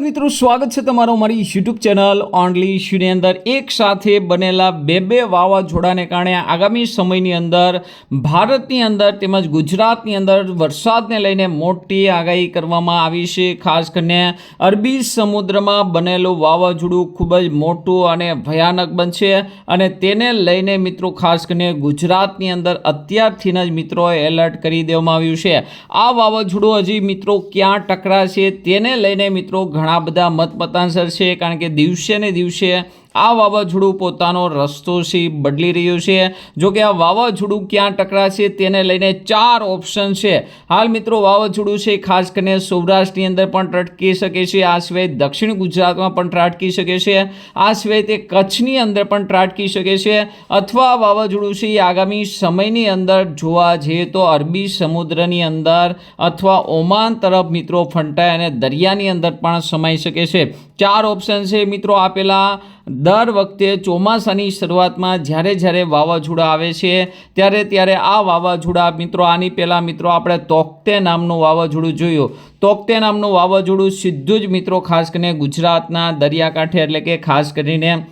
મિત્રો, સ્વાગત છે તમારો મારી યુટ્યુબ ચેનલ ઓનલી ઇશ્યુની અંદર. એક સાથે બનેલા બે બે વાવાઝોડાને કારણે આગામી સમયની અંદર ભારતની અંદર તેમજ ગુજરાતની અંદર વરસાદને લઈને મોટી આગાહી કરવામાં આવી છે. ખાસ કરીને અરબી સમુદ્રમાં બનેલું વાવાઝોડું ખૂબ જ મોટું અને ભયાનક બનશે અને તેને લઈને મિત્રો, ખાસ કરીને ગુજરાતની અંદર અત્યારથી જ મિત્રો એલર્ટ કરી દેવામાં આવ્યું છે. આ વાવાઝોડું હજી મિત્રો ક્યાં ટકરાશે તેને લઈને મિત્રો ઘણા બધા મત મતાંતર છે કારણ કે દિવસે ને દિવસે આ વાવાઝોડું પોતાનો રસ્તો છે બદલી રહ્યું છે. જો કે આ વાવાઝોડું ક્યાં ટકરાશે તેને લઈને ચાર ઓપ્શન છે. હાલ મિત્રો, વાવાઝોડું છે ખાસ કરીને સૌરાષ્ટ્રની અંદર પણ ત્રાટકી શકે છે. આ સિવાય દક્ષિણ ગુજરાતમાં પણ ત્રાટકી શકે છે. આ સિવાય તે કચ્છની અંદર પણ ત્રાટકી શકે છે. અથવા વાવાઝોડું છે એ આગામી સમયની અંદર જોવા જઈએ તો અરબી સમુદ્રની અંદર અથવા ઓમાન તરફ મિત્રો ફંટાય અને દરિયાની અંદર પણ સમાઈ શકે છે. ચાર ઓપ્શન છે મિત્રો આપેલા. દર વખતે ચોમાસાની શરૂઆતમાં જ્યારે જ્યારે વાવાઝોડા આવે છે, ત્યારે ત્યારે આ વાવાઝોડા, મિત્રો, આની પહેલાં, મિત્રો, આપણે તોકતે નામનું વાવાઝોડું જોયું. તોકતે નામનું વાવાઝોડું સીધું જ, મિત્રો, ખાસ કરીને ગુજરાતના દરિયાકાંઠે, એટલે કે ખાસ કરીને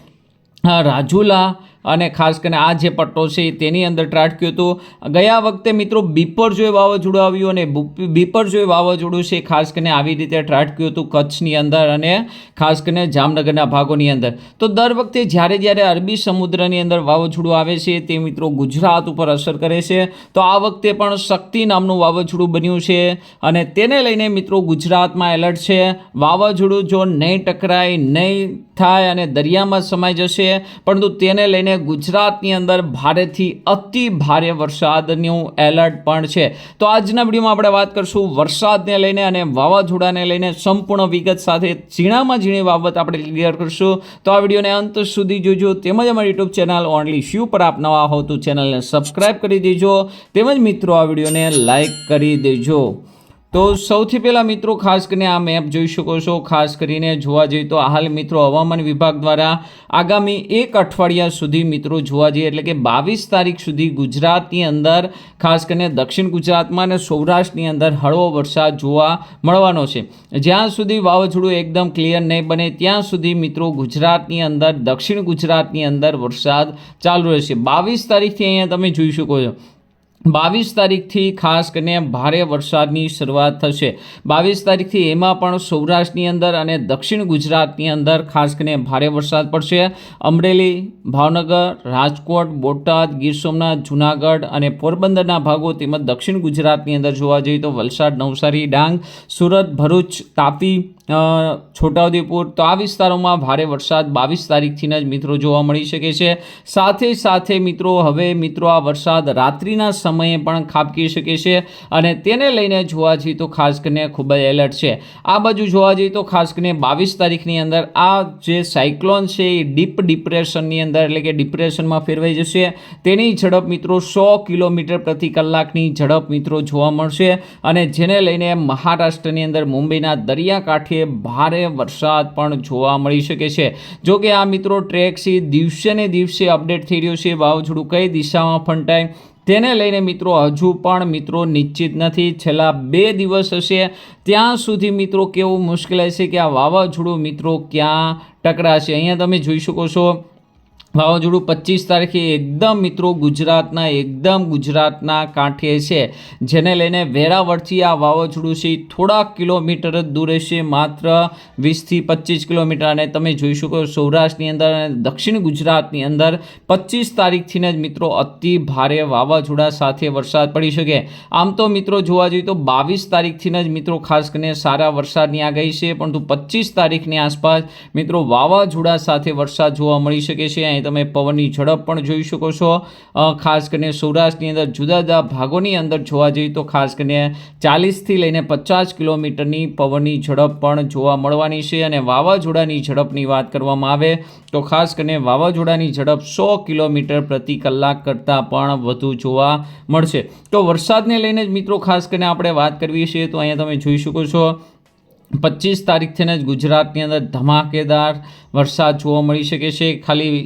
રાજુલા અને ખાસ કરીને આ જે પટ્ટો છે તેની અંદર ત્રાટક્યું હતું. ગયા વખતે મિત્રો બીપરજોય વાવાઝોડું આવ્યું અને બીપર બીપરજોય વાવાઝોડું છે ખાસ કરીને આવી રીતે ત્રાટક્યું હતું કચ્છની અંદર અને ખાસ કરીને જામનગરના ભાગોની અંદર. તો દર વખતે જ્યારે જ્યારે અરબી સમુદ્રની અંદર વાવાઝોડું આવે છે તે મિત્રો ગુજરાત ઉપર અસર કરે છે. તો આ વખતે પણ શક્તિ નામનું વાવાઝોડું બન્યું છે અને તેને લઈને મિત્રો ગુજરાતમાં એલર્ટ છે. વાવાઝોડું જો નહીં ટકરાય, નહીં થાય અને દરિયામાં સમાઈ જશે. પરંતુ તેને લઈને ગુજરાતની અંદર ભારેથી અતિ ભારે વરસાદનું એલર્ટ પણ છે. તો આજના વિડીયોમાં આપણે વાત કરશું વરસાદને લઈને અને વાવાઝોડાને લઈને સંપૂર્ણ વિગત સાથે ઝીણામાં ઝીણી બાબત આપણે ક્લિયર કરશું. તો આ વિડીયોને અંત સુધી જોજો. તેમજ અમારી યુટ્યુબ ચેનલ ઓનલી શ્યુ પર આપ નવા હો તો ચેનલને સબસ્ક્રાઈબ કરી દેજો. તેમજ મિત્રો, આ વિડીયોને લાઈક કરી દેજો. તો સૌથી પહેલાં મિત્રો, ખાસ કરીને આ મેપ જોઈ શકો છો. ખાસ કરીને જોવા જઈએ તો હાલ મિત્રો હવામાન વિભાગ દ્વારા આગામી એક અઠવાડિયા સુધી મિત્રો જોવા જઈએ, એટલે કે બાવીસ તારીખ સુધી ગુજરાતની અંદર, ખાસ કરીને દક્ષિણ ગુજરાતમાં અને સૌરાષ્ટ્રની અંદર હળવો વરસાદ જોવા મળવાનો છે. જ્યાં સુધી વાવાઝોડું એકદમ ક્લિયર નહીં બને, ત્યાં સુધી મિત્રો ગુજરાતની અંદર, દક્ષિણ ગુજરાતની અંદર વરસાદ ચાલુ રહેશે. બાવીસ તારીખથી અહીંયા તમે જોઈ શકો છો. બાવીસ તારીખથી ખાસ કરીને ભારે વરસાદની શરૂઆત થશે. બાવીસ તારીખથી એમાં પણ સૌરાષ્ટ્રની અંદર અને દક્ષિણ ગુજરાતની અંદર ખાસ કરીને ભારે વરસાદ પડશે. અમરેલી, ભાવનગર, રાજકોટ, બોટાદ, ગીર સોમનાથ, જુનાગઢ અને પોરબંદરના ભાગો તેમજ દક્ષિણ ગુજરાતની અંદર જોવા જઈએ તો વલસાડ, નવસારી, ડાંગ, સુરત, ભરૂચ, તાપી છોટાઉદેપુર તો આ વિસ્તારોમાં ભારે વરસાદ બાવીસ તારીખથી જ મિત્રો જોવા મળી શકે છે. સાથે સાથે મિત્રો, હવે મિત્રો આ વરસાદ રાત્રિના સમયે પણ ખાબકી શકે છે અને તેને લઈને જોવા જઈએ તો ખાસ કરીને ખૂબ જ એલર્ટ છે. આ બાજુ જોવા જઈએ તો ખાસ કરીને બાવીસ તારીખની અંદર આ જે સાયક્લોન છે એ ડીપ ડિપ્રેશનની અંદર એટલે કે ડિપ્રેશનમાં ફેરવાઈ જશે. તેની ઝડપ મિત્રો સો કિલોમીટર પ્રતિ કલાકની ઝડપ મિત્રો જોવા મળશે અને જેને લઈને મહારાષ્ટ્રની અંદર મુંબઈના દરિયાકાંઠે ભારે વરસાદ પણ જોવા મળી શકે છે. જો કે આ મિત્રો ટ્રેક છે દિવસે ને દિવસે અપડેટ થઈ રહ્યો છે. વાવાઝોડું કઈ દિશામાં ફંટાય તેને લઈને મિત્રો હજુ પણ મિત્રો નિશ્ચિત નથી. છેલ્લા બે દિવસ હશે. ત્યાં સુધી મિત્રો કેવું મુશ્કેલ હશે કે આ વાવાઝોડું મિત્રો ક્યાં ટકરાશે? અહીંયા તમે જોઈ શકો છો વાવાઝોડું પચીસ તારીખે એકદમ મિત્રો ગુજરાતના, એકદમ ગુજરાતના કાંઠે છે. જેને લઈને વેરાવળથી આ વાવાઝોડું છે થોડાક કિલોમીટર જ દૂર રહેશે માત્ર વીસથી પચીસ કિલોમીટર. અને તમે જોઈ શકો સૌરાષ્ટ્રની અંદર અને દક્ષિણ ગુજરાતની અંદર પચીસ તારીખથીને જ મિત્રો અતિ ભારે વાવાઝોડા સાથે વરસાદ પડી શકે. આમ તો મિત્રો જોવા જઈએ તો બાવીસ તારીખથીને જ મિત્રો ખાસ કરીને સારા વરસાદની આગાહી છે, પરંતુ પચીસ તારીખની આસપાસ મિત્રો વાવાઝોડા સાથે વરસાદ જોવા મળી શકે છે. અહીં તમે પવનની ઝડપ પણ જોઈ શકો છો. ખાસ કરીને સૌરાષ્ટ્રની અંદર જુદા જુદા ભાગોની અંદર જોવા જઈએ તો ખાસ કરીને ચાલીસથી લઈને પચાસ કિલોમીટરની પવનની ઝડપ પણ જોવા મળવાની છે અને વાવાઝોડાની ઝડપની વાત કરવામાં આવે તો ખાસ કરીને વાવાઝોડાની ઝડપ સો કિલોમીટર પ્રતિ કલાક કરતાં પણ વધુ જોવા મળશે. તો વરસાદને લઈને જ મિત્રો ખાસ કરીને આપણે વાત કરવી છે તો અહીંયા તમે જોઈ શકો છો પચીસ તારીખથીને જ ગુજરાતની અંદર ધમાકેદાર વરસાદ જોવા મળી શકે છે. ખાલી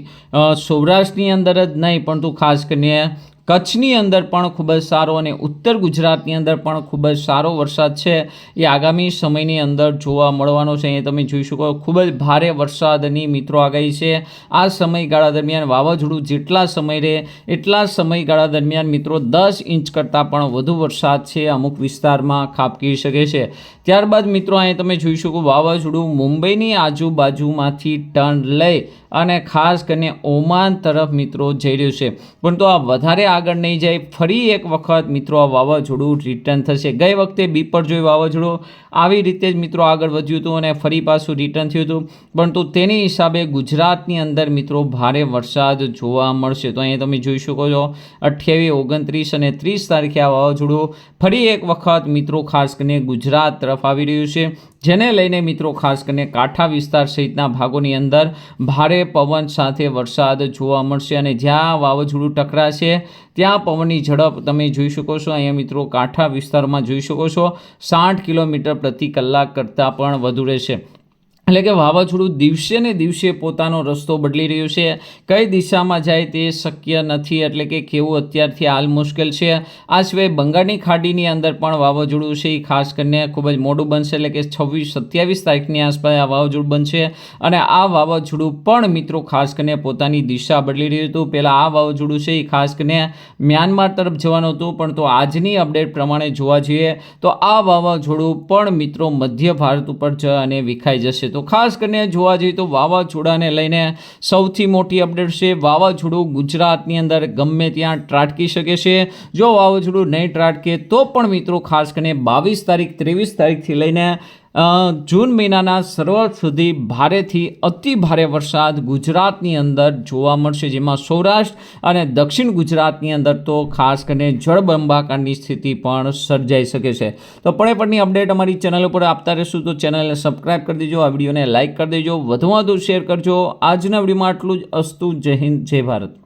સૌરાષ્ટ્રની અંદર જ નહીં, પરંતુ ખાસ કરીને કચ્છની અંદર પણ ખૂબ જ સારો અને ઉત્તર ગુજરાતની અંદર પણ ખૂબ જ સારો વરસાદ છે. એ આગામી સમયની અંદર જોવા મળવાનો છે. અહીંયા તમે જોઈ શકો ખૂબ જ ભારે વરસાદની મિત્રો આગાહી છે. આ સમયગાળા દરમિયાન વાવાઝોડું જેટલા સમય રહે એટલા સમયગાળા દરમિયાન મિત્રો દસ ઇંચ કરતાં પણ વધુ વરસાદ છે અમુક વિસ્તારમાં ખાબકી શકે છે. ત્યારબાદ મિત્રો અહીં તમે જોઈ શકો વાવાઝોડું મુંબઈની આજુબાજુમાંથી ટર્ન લઈ અને ખાસ કરીને ઓમાન તરફ મિત્રો જઈ રહ્યું છે. પરંતુ આ વધારે આગળ નહીં જાય. ફરી એક વખત મિત્રો આ વાવાઝોડું રિટર્ન થશે. ગઈ વખતે બીપરજોય વાવાઝોડું આવી રીતે જ મિત્રો આગળ વધ્યું હતું અને ફરી પાછું રિટર્ન થયું હતું. પરંતુ તેની હિસાબે ગુજરાતની અંદર મિત્રો ભારે વરસાદ જોવા મળશે. તો અહીંયા તમે જોઈ શકો છો, અઠ્યાવીસ, ઓગણત્રીસ અને ત્રીસ તારીખે આ વાવાઝોડું ફરી એક વખત મિત્રો ખાસ કરીને ગુજરાત તરફ આવી રહ્યું છે. જેને લઈને મિત્રો ખાસ કરીને કાંઠા વિસ્તાર સહિતના ભાગોની અંદર ભારે પવન સાથે વરસાદ જોવા મળશે અને જ્યાં વાવાઝોડું ટકરાશે, ત્યાં પવનની ઝડપ તમે જોઈ શકો છો. અહીંયા મિત્રો કાંઠા વિસ્તારમાં જોઈ શકો છો. સાઠ કિલોમીટર પ્રતિ કલાક કરતાં પણ વધુ રહેશે. એટલે કે વાવાઝોડું દિવસે ને દિવસે પોતાનો રસ્તો બદલી રહ્યું છે. કઈ દિશામાં જાય તે શક્ય નથી, એટલે કે કેવું અત્યારથી હાલ મુશ્કેલ છે. આ સિવાય બંગાળની ખાડીની અંદર પણ વાવાઝોડું છે. એ ખાસ કરીને ખૂબ જ મોડું બનશે, એટલે કે છવ્વીસ, સત્યાવીસ તારીખની આસપાસ આ વાવાઝોડું બનશે. અને આ વાવાઝોડું પણ મિત્રો ખાસ કરીને પોતાની દિશા બદલી રહ્યું હતું. પહેલાં આ વાવાઝોડું છે એ ખાસ કરીને મ્યાનમાર તરફ જવાનું હતું, પણ તો આજની અપડેટ પ્રમાણે જોવા જઈએ, તો આ વાવાઝોડું પણ મિત્રો મધ્ય ભારત ઉપર જ અને વિખાઈ જશે. તો ખાસ કરીને જોવા જઈએ તો વાવાઝોડાને લઈને સૌથી મોટી અપડેટ છે વાવાઝોડું ગુજરાતની અંદર ગમે ત્યાં ત્રાટકી શકે છે. જો વાવાઝોડું નહીં ત્રાટકે તો પણ મિત્રો ખાસ કરીને બાવીસ તારીખ, ત્રેવીસ તારીખથી લઈને જૂન મહિનાના શરૂઆત સુધી ભારેથી અતિ ભારે વરસાદ ગુજરાતની અંદર જોવા મળશે, જેમાં સૌરાષ્ટ્ર અને દક્ષિણ ગુજરાતની અંદર તો ખાસ કરીને જળબંબાકારની સ્થિતિ પણ સર્જાઈ શકે છે. તો પડે પડની અપડેટ અમારી ચેનલ ઉપર આપતા રહેશું, તો ચેનલને સબસ્ક્રાઈબ કરી દેજો, આ વિડીયોને લાઇક કરી દેજો, વધુમાં વધુ શેર કરજો. આજના વિડીયોમાં આટલું જ. અસ્તુ, જય હિન્દ, જય ભારત.